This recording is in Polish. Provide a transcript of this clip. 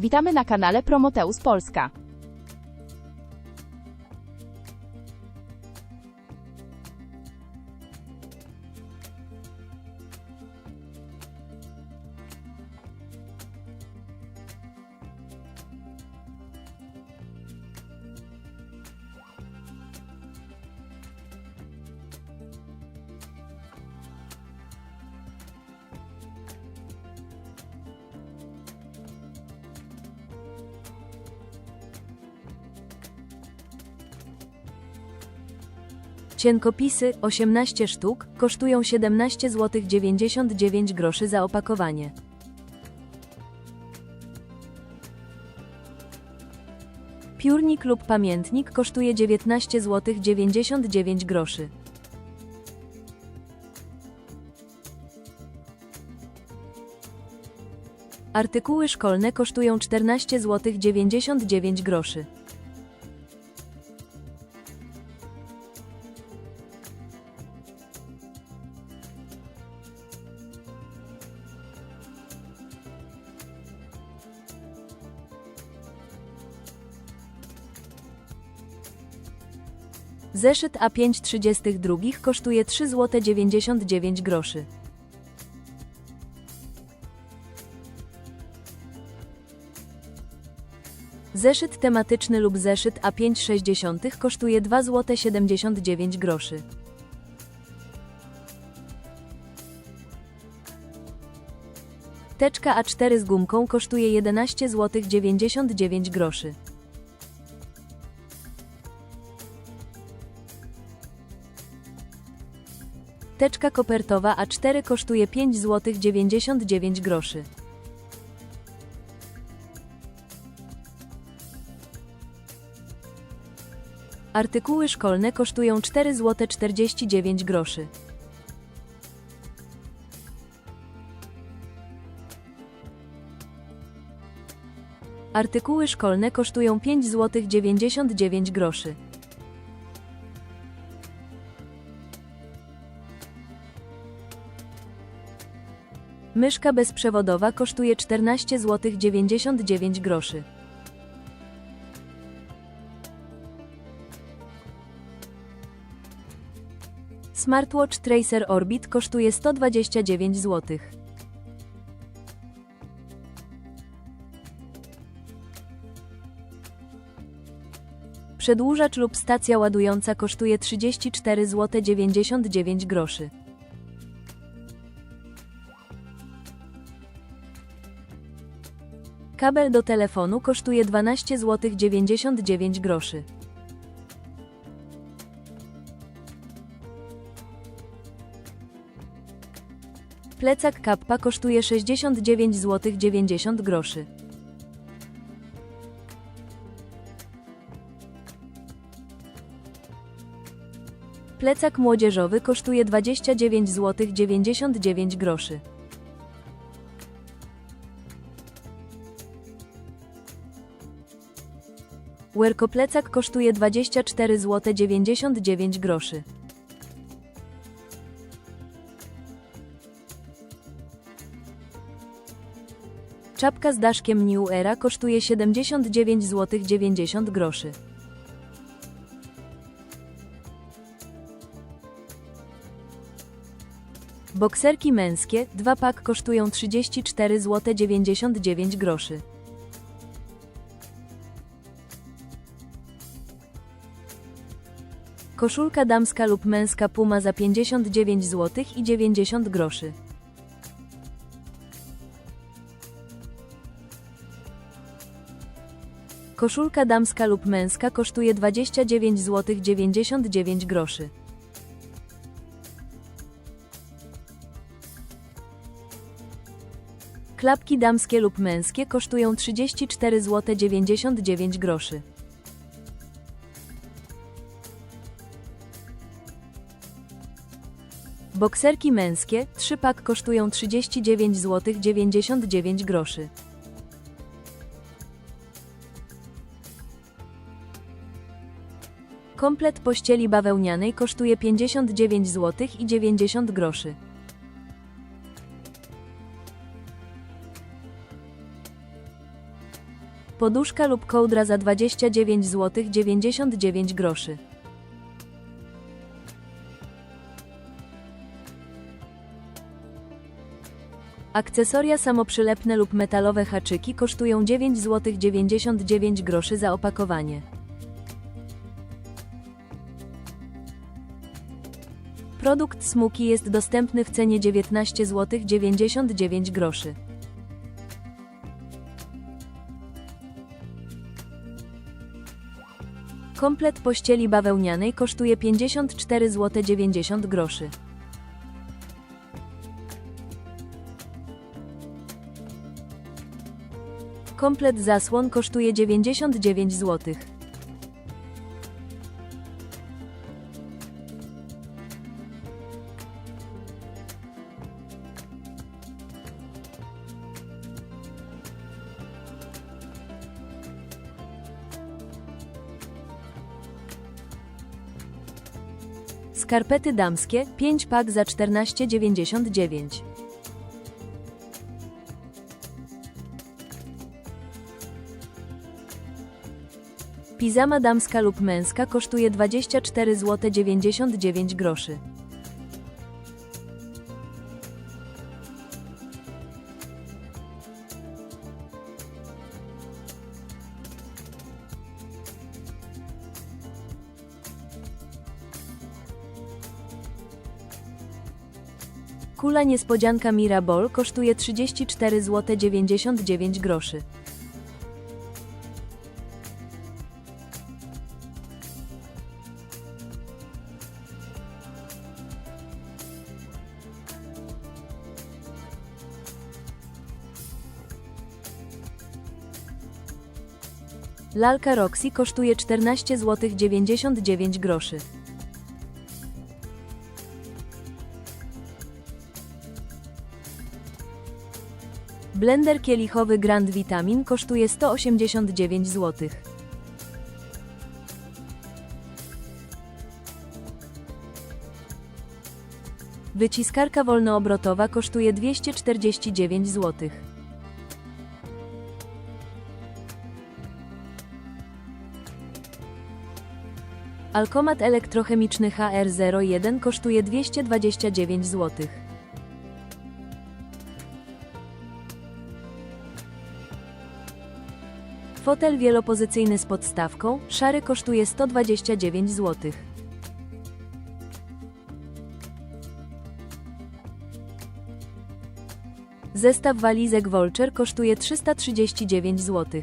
Witamy na kanale Promoteus Polska. Cienkopisy 18 sztuk kosztują 17 zł 99 groszy za opakowanie. Piórnik lub pamiętnik kosztuje 19 zł 99 groszy. Artykuły szkolne kosztują 14 zł 99 groszy. Zeszyt A5 32 kosztuje 3 zł 99 groszy. Zeszyt tematyczny lub zeszyt A5 60 kosztuje 2 zł 79 groszy. Teczka A4 z gumką kosztuje 11 zł 99 groszy. Teczka kopertowa A4 kosztuje 5 zł 99 groszy. Artykuły szkolne kosztują 4 zł 49 groszy. Artykuły szkolne kosztują 5 zł 99 groszy. Myszka bezprzewodowa kosztuje 14 zł 99 groszy. Smartwatch Tracer Orbit kosztuje 129 zł. Przedłużacz lub stacja ładująca kosztuje 34 zł 99 groszy. Kabel do telefonu kosztuje 12 zł 99 groszy. Plecak kappa kosztuje 69 zł 90 groszy. Plecak młodzieżowy kosztuje 29 zł 99 groszy. Łerkoplecak kosztuje 24 zł 99 groszy. Czapka z daszkiem New Era kosztuje 79 zł 90 groszy. Bokserki męskie, dwa pak kosztują 34 zł 99 groszy. Koszulka damska lub męska Puma za 59 zł i 90 groszy. Koszulka damska lub męska kosztuje 29 zł 99 groszy. Klapki damskie lub męskie kosztują 34 zł 99 groszy. Bokserki męskie, 3 pak kosztują 39 zł 99 groszy. Komplet pościeli bawełnianej kosztuje 59 zł i 90 groszy. Poduszka lub kołdra za 29 zł 99 groszy. Akcesoria samoprzylepne lub metalowe haczyki kosztują 9 zł 99 groszy za opakowanie. Produkt Smuki jest dostępny w cenie 19 zł 99 groszy. Komplet pościeli bawełnianej kosztuje 54 zł 90 groszy. Komplet zasłon kosztuje 99 zł. Skarpety damskie 5 pak za 14,99. Pizama damska lub męska kosztuje 24 zł 99 groszy. Kula niespodzianka Mirabol kosztuje 34 zł 99 groszy. Lalka Roxy kosztuje 14 zł 99 groszy. Blender kielichowy Grand Vitamin kosztuje 189 zł. Wyciskarka wolnoobrotowa kosztuje 249 zł. Alkomat elektrochemiczny HR01 kosztuje 229 zł. Fotel wielopozycyjny z podstawką, szary kosztuje 129 zł. Zestaw walizek Volcher kosztuje 339 zł.